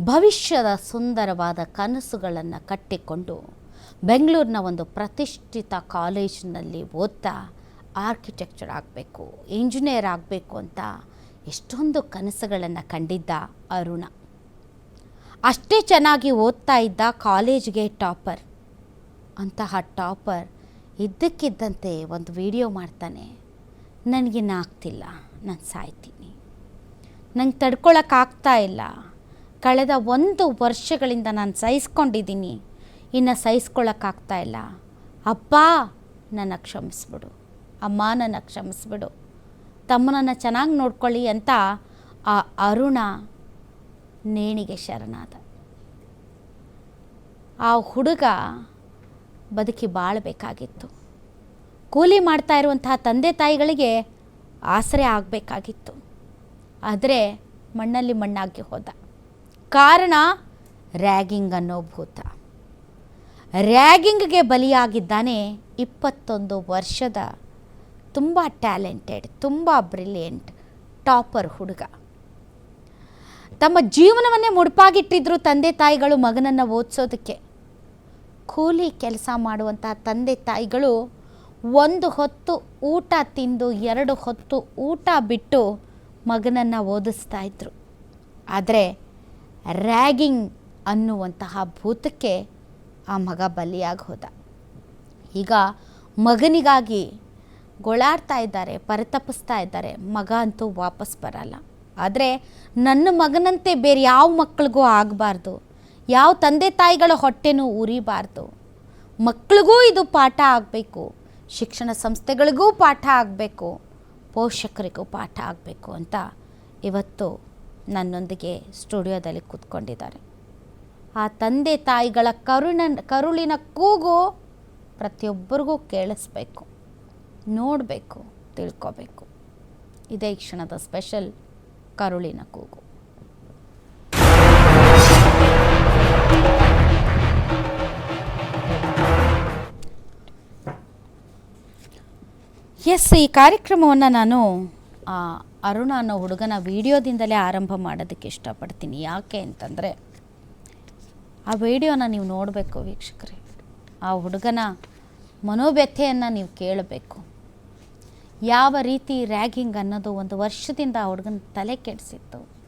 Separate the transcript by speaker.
Speaker 1: ಭವಿಷ್ಯದ ಸುಂದರವಾದ ಕನಸುಗಳನ್ನು ಕಟ್ಟಿಕೊಂಡು ಬೆಂಗಳೂರಿನ ಒಂದು ಪ್ರತಿಷ್ಠಿತ ಕಾಲೇಜಿನಲ್ಲಿ ಓದ್ತಾ ಆರ್ಕಿಟೆಕ್ಚರ್ ಆಗಬೇಕು ಇಂಜಿನಿಯರ್ ಆಗಬೇಕು ಅಂತ ಎಷ್ಟೊಂದು ಕನಸುಗಳನ್ನು ಕಂಡಿದ್ದ ಅರುಣ. ಅಷ್ಟೇ ಚೆನ್ನಾಗಿ ಓದ್ತಾ ಇದ್ದ ಕಾಲೇಜ್ಗೆ ಟಾಪರ್. ಅಂತಹ ಟಾಪರ್ ಇದ್ದಕ್ಕಿದ್ದಂತೆ ಒಂದು ವಿಡಿಯೋ ಮಾಡ್ತಾನೆ, ನನಗಿನ್ನ ಆಗ್ತಿಲ್ಲ, ನಾನು ಸಾಯ್ತೀನಿ. ನಂಗೆ ತಡ್ಕೊಳಕ್ಕಾಗ್ತಾ ಇಲ್ಲ. ಕಳೆದ ಒಂದು ವರ್ಷಗಳಿಂದ ನಾನು ಸಹಿಸ್ಕೊಂಡಿದ್ದೀನಿ. ಇನ್ನು ಸಹಿಸ್ಕೊಳ್ಳೋಕ್ಕಾಗ್ತಾ ಇಲ್ಲ. ಅಪ್ಪ ನನ್ನ ಕ್ಷಮಿಸ್ಬಿಡು. ಅಮ್ಮ, ನನ್ನ ಕ್ಷಮಿಸ್ಬಿಡು. ತಮ್ಮನನ್ನು ಚೆನ್ನಾಗಿ ನೋಡ್ಕೊಳ್ಳಿ ಅಂತ ಆ ಅರುಣ ನೇಣಿಗೆ ಶರಣಾದ. ಆ ಹುಡುಗ ಬದುಕಿ ಬಾಳಬೇಕಾಗಿತ್ತು. ಕೂಲಿ ಮಾಡ್ತಾ ಇರುವಂತಹ ತಂದೆ ತಾಯಿಗಳಿಗೆ ಆಸರೆ ಆಗಬೇಕಾಗಿತ್ತು. ಆದರೆ ಮಣ್ಣಲ್ಲಿ ಮಣ್ಣಾಗಿ ಹೋದ. ಕಾರಣ ರ್ಯಾಗಿಂಗ್ ಅನ್ನೋ ಭೂತ. ರ್ಯಾಗಿಂಗ್ಗೆ ಬಲಿಯಾಗಿದ್ದಾನೆ ಇಪ್ಪತ್ತೊಂದು ವರ್ಷದ ತುಂಬ ಟ್ಯಾಲೆಂಟೆಡ್, ತುಂಬ ಬ್ರಿಲಿಯಂಟ್, ಟಾಪರ್ ಹುಡುಗ. ತಮ್ಮ ಜೀವನವನ್ನೇ ಮುಡುಪಾಗಿಟ್ಟಿದ್ರು ತಂದೆ ತಾಯಿಗಳು ಮಗನನ್ನು ಓದಿಸೋದಕ್ಕೆ. ಕೂಲಿ ಕೆಲಸ ಮಾಡುವಂಥ ತಂದೆ ತಾಯಿಗಳು ಒಂದು ಹೊತ್ತು ಊಟ ತಿಂದು ಎರಡು ಹೊತ್ತು ಊಟ ಬಿಟ್ಟು ಮಗನನ್ನು ಓದಿಸ್ತಾ ಇದ್ರು. ಆದರೆ ರ್ಯಾಗಿಂಗ್ ಅನ್ನುವಂತಹ ಭೂತಕ್ಕೆ ಆ ಮಗ ಬಲಿಯಾಗಿ ಹೋದ ಈಗ ಮಗನಿಗಾಗಿ ಗೋಳಾಡ್ತಾ ಇದ್ದಾರೆ, ಪರಿತಪಿಸ್ತಾ ಇದ್ದಾರೆ, ಮಗ ಅಂತೂ ವಾಪಸ್ ಬರಲ್ಲ. ಆದರೆ ನನ್ನ ಮಗನಂತೆ ಬೇರೆ ಯಾವ ಮಕ್ಕಳಿಗೂ ಆಗಬಾರ್ದು, ಯಾವ ತಂದೆ ತಾಯಿಗಳ ಹೊಟ್ಟೆನೂ ಉರಿಬಾರ್ದು. ಮಕ್ಕಳಿಗೂ ಇದು ಪಾಠ ಆಗಬೇಕು, ಶಿಕ್ಷಣ ಸಂಸ್ಥೆಗಳಿಗೂ ಪಾಠ ಆಗಬೇಕು, ಪೋಷಕರಿಗೂ ಪಾಠ ಆಗಬೇಕು ಅಂತ ಇವತ್ತು ನನ್ನೊಂದಿಗೆ ಸ್ಟುಡಿಯೋದಲ್ಲಿ ಕೂತ್ಕೊಂಡಿದ್ದಾರೆ. ಆ ತಂದೆ ತಾಯಿಗಳ ಕರುಣ, ಕರುಳಿನ ಕೂಗು ಪ್ರತಿಯೊಬ್ಬರಿಗೂ ಕೇಳಿಸ್ಬೇಕು, ನೋಡಬೇಕು, ತಿಳ್ಕೋಬೇಕು. ಇದೇ ಕ್ಷಣದ ಸ್ಪೆಷಲ್ ಕರುಳಿನ ಕೂಗು. ಎಸ್, ಈ ಕಾರ್ಯಕ್ರಮವನ್ನು ನಾನು ಅರುಣ ಅನ್ನೋ ಹುಡುಗನ ವಿಡಿಯೋದಿಂದಲೇ ಆರಂಭ ಮಾಡೋದಕ್ಕೆ ಇಷ್ಟಪಡ್ತೀನಿ. ಯಾಕೆ ಅಂತಂದರೆ, ಆ ವಿಡಿಯೋನ ನೀವು ನೋಡಬೇಕು ವೀಕ್ಷಕರೇ. ಆ ಹುಡುಗನ ಮನೋವ್ಯಥೆಯನ್ನು ನೀವು ಕೇಳಬೇಕು. ಯಾವ ರೀತಿ ರ್ಯಾಗಿಂಗ್ ಅನ್ನೋದು ಒಂದು ವರ್ಷದಿಂದ ಆ ಹುಡುಗನ ತಲೆ ಕೆಡಿಸಿತ್ತು.